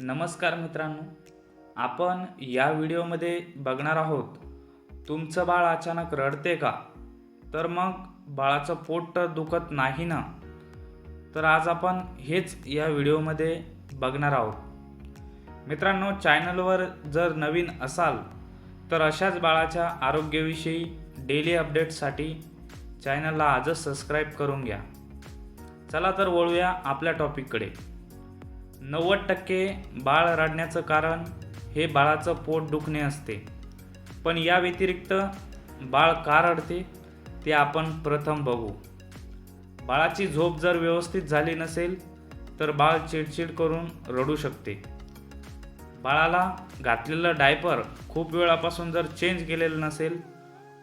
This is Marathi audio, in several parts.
नमस्कार मित्रांनो. आपण या व्हिडिओमध्ये बघणार आहोत तुमचं बाळ अचानक रडते का? तर मग बाळाचं पोट तर दुखत नाही ना? तर आज आपण हेच या व्हिडिओमध्ये बघणार आहोत. मित्रांनो चॅनलवर जर नवीन असाल तर अशाच बाळाच्या आरोग्याविषयी डेली अपडेट्ससाठी चॅनलला आजच सबस्क्राईब करून घ्या. चला तर वळूया आपल्या टॉपिककडे. नव्वद टक्के बाळ रडण्याचं कारण हे बाळाचं पोट दुखणे असते. पण या व्यतिरिक्त बाळ का रडते ते आपण प्रथम बघू. बाळाची झोप जर व्यवस्थित झाली नसेल तर बाळ चिडचिड करून रडू शकते. बाळाला घातलेलं डायपर खूप वेळापासून जर चेंज केलेलं नसेल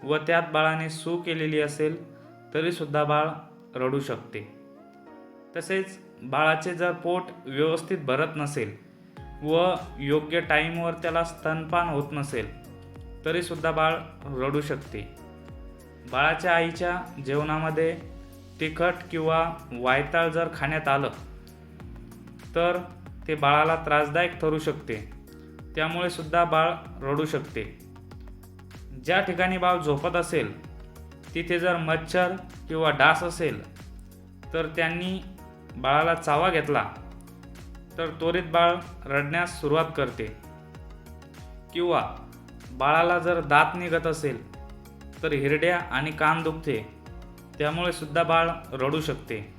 व त्यात बाळाने सू केलेली असेल तरीसुद्धा बाळ रडू शकते. तसेच बाळाचे जर पोट व्यवस्थित भरत नसेल व योग्य टाईमवर त्याला स्तनपान होत नसेल तरीसुद्धा बाळ रडू शकते. बाळाच्या आईच्या जेवणामध्ये तिखट किंवा वायताळ जर खाण्यात आलं तर ते बाळाला त्रासदायक ठरू शकते. त्यामुळे सुद्धा बाळ रडू शकते. ज्या ठिकाणी बाळ झोपत असेल तिथे जर मच्छर किंवा डास असेल तर त्यांनी बाळाला चावा घेतला तर त्वरित बाळ रडण्यास सुरुवात करते. किंवा बाळाला जर दात निघत असेल तर हिरड्या आणि कान दुखते त्यामुळे सुद्धा बाळ रडू शकते.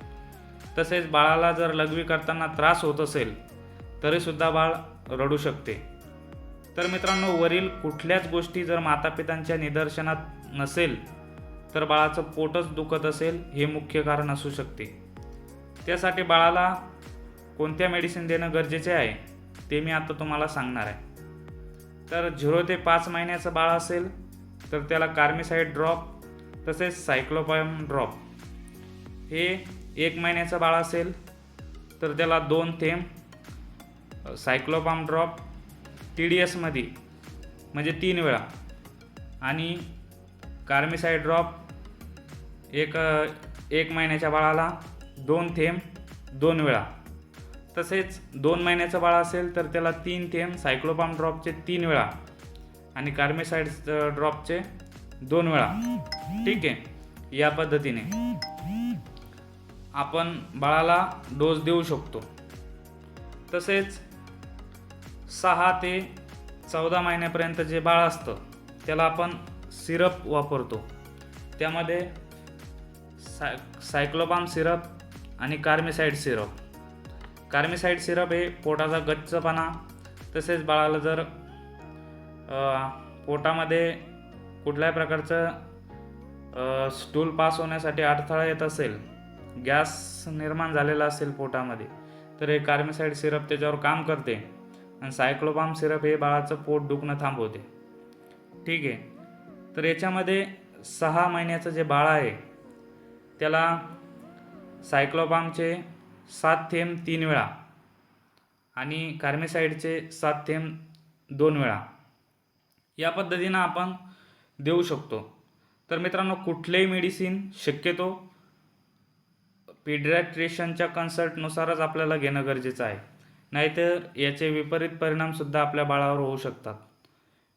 तसेच बाळाला जर लघवी करताना त्रास होत असेल तरीसुद्धा बाळ रडू शकते. तर मित्रांनो वरील कुठल्याच गोष्टी जर मातापितांच्या निदर्शनात नसेल तर बाळाचं पोटच दुखत असेल हे मुख्य कारण असू शकते. त्यासाठी बाळाला कोणत्या मेडिसिन देणं गरजेचे आहे ते मी आता तुम्हाला सांगणार आहे. तर झिरो ते पाच महिन्याचं बाळ असेल तर त्याला कार्मिसाईड ड्रॉप तसेच सायक्लोपायम ड्रॉप हे एक महिन्याचं बाळ असेल तर त्याला दोन थेंब सायक्लोपाम ड्रॉप टी डी एसमध्ये म्हणजे तीन वेळा. आणि कार्मिसाईड ड्रॉप एक एक महिन्याच्या बाळाला दोन थेंब दोन वेळा. तसेच दोन महिन्याचं बाळ असेल तर त्याला तीन थेंब सायक्लोपाम ड्रॉपचे तीन वेळा आणि कार्मिसाईड ड्रॉपचे दोन वेळा. ठीक आहे? या पद्धतीने. आपण बाळाला डोस देऊ शकतो. तसेच सहा ते चौदा महिन्यापर्यंत जे बाळ असतं त्याला आपण सिरप वापरतो. त्यामध्ये साय सायक्लोबाम सिरप आणि कार्मिसाईड सिरप. कार्मेसाईड सिरप हे पोटाचा गच्चपणा तसेच बाळाला जर पोटामध्ये कुठल्याही प्रकारचं स्टूल पास होण्यासाठी अडथळा येत असेल गॅस निर्माण झालेला असेल पोटामध्ये तर हे कार्मिसाईड सिरप त्याच्यावर काम करते आणि सायक्लोबाम सिरप हे बाळाचं पोट दुखणं थांबवते. ठीक आहे. तर याच्यामध्ये सहा महिन्याचं जे बाळ आहे त्याला सायक्लोपामचे सात थेंब तीन वेळा आणि कार्मेसाईडचे सात थेंब दोन वेळा. या पद्धतीनं आपण देऊ शकतो. तर मित्रांनो कुठलेही मेडिसिन शक्यतो पिड्रॅट्रेशनच्या कन्सर्टनुसारच आपल्याला घेणं गरजेचं आहे. नाहीतर याचे विपरीत परिणामसुद्धा आपल्या बाळावर होऊ शकतात.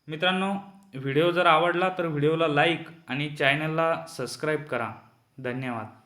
मित्रांनो व्हिडिओ जर आवडला तर व्हिडिओला लाईक आणि चॅनलला सबस्क्राईब करा. धन्यवाद.